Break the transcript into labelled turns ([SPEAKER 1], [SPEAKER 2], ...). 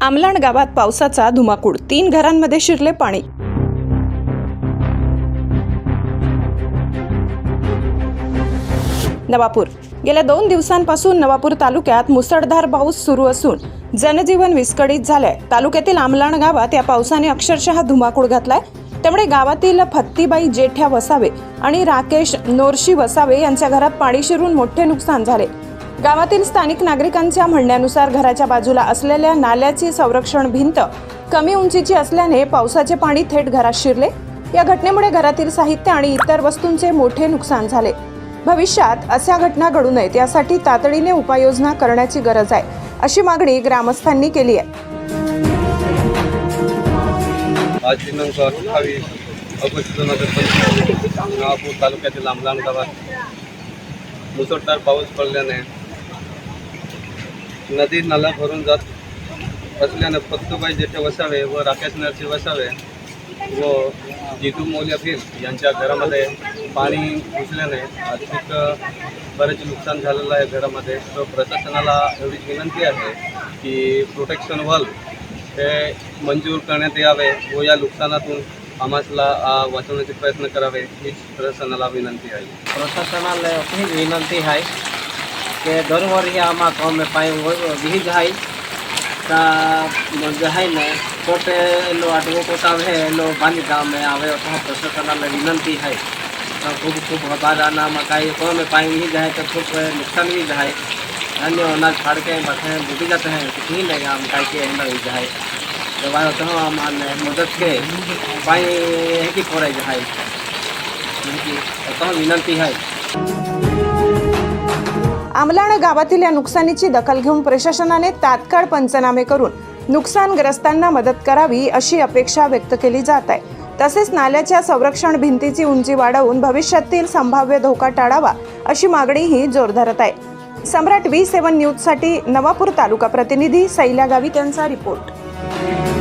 [SPEAKER 1] आमलाण गावात पावसाचा धुमाकूळ. तीन घरांमध्ये शिरले पाणी. नवापूर. गेल्या दोन दिवसांपासून नवापूर तालुक्यात मुसळधार पाऊस सुरू असून जनजीवन विस्कळीत झालंय. तालुक्यातील आमलाण गावात या पावसाने अक्षरशः धुमाकूळ घातलाय. त्यामुळे गावातील फत्तीबाई जेठ्या वसावे आणि राकेश नोरशी वसावे यांच्या घरात पाणी शिरून मोठे नुकसान झाले. गावातील स्थानिक नागरिकांच्या म्हणण्यानुसार घराच्या बाजूला असलेल्या नाल्याची संरक्षण भिंत कमी उंचीची असल्याने पावसाचे पाणी थेट घरात शिरले. या घटनेमुळे घरातील साहित्य आणि इतर वस्तूंचे मोठे नुकसान झाले. भविष्यात अशा घटना घडू नयेत यासाठी तातडीने उपाययोजना करण्याची गरज आहे अशी मागणी ग्रामस्थांनी केली आहे.
[SPEAKER 2] आज दिनांक अठ्ठावीस ऑगस्ट दोन हजार पंचवीस नागपूर तालुक्यातील आमलाण गावात मुसळधार पाऊस पडल्याने नदी नाला भरून जात असल्याने पत्तूबाई जेठे वसावे व राकेश नरसी वसावे व जितू मोल्याफिल यांच्या घरामध्ये पाणी घुसल्याने आर्थिक बरेच नुकसान झालेलं आहे घरामध्ये. तर प्रशासनाला एवढीच विनंती आहे की प्रोटेक्शन वॉल हे मंजूर करण्यात यावे व या नुकसानातून आम्हाला वाचवण्याचे प्रयत्न करावे हीच प्रशासनाला विनंती आहे.
[SPEAKER 3] प्रशासनाला ही विनंती आहे કે દરવરી આમાં અમે પાણી વિહિજ હાઈ તા જહાઈ ને કોટે એલો આટવો કોટ આવે એલો બાંધી ગામે આવે તો પ્રશાસનાને વિનંતી है તો ખૂબ ખૂબ આભાર આનામાં કાંઈ કોમે પાણી વિહિજ જાય તો ખૂબ નુકસાન भी જાય अन्य अनाज फाड़ के बैठे डूबी जाते हैं कितनी नहीं हम काई के अंदर ही जाए जब आए तो हम मदद के पानी है कि पड़े जाए तो विनंती है
[SPEAKER 1] आमलाण गावातील या नुकसानीची दखल घेऊन प्रशासनाने तात्काळ पंचनामे करून नुकसानग्रस्तांना मदत करावी अशी अपेक्षा व्यक्त केली जात आहे. तसेच नाल्याच्या संरक्षण भिंतीची उंची वाढवून भविष्यातील संभाव्य धोका टाळावा अशी मागणीही जोर धरत आहे. सम्राट व्ही सेवन न्यूजसाठी नवापूर तालुका प्रतिनिधी सैल्या गावित यांचा रिपोर्ट.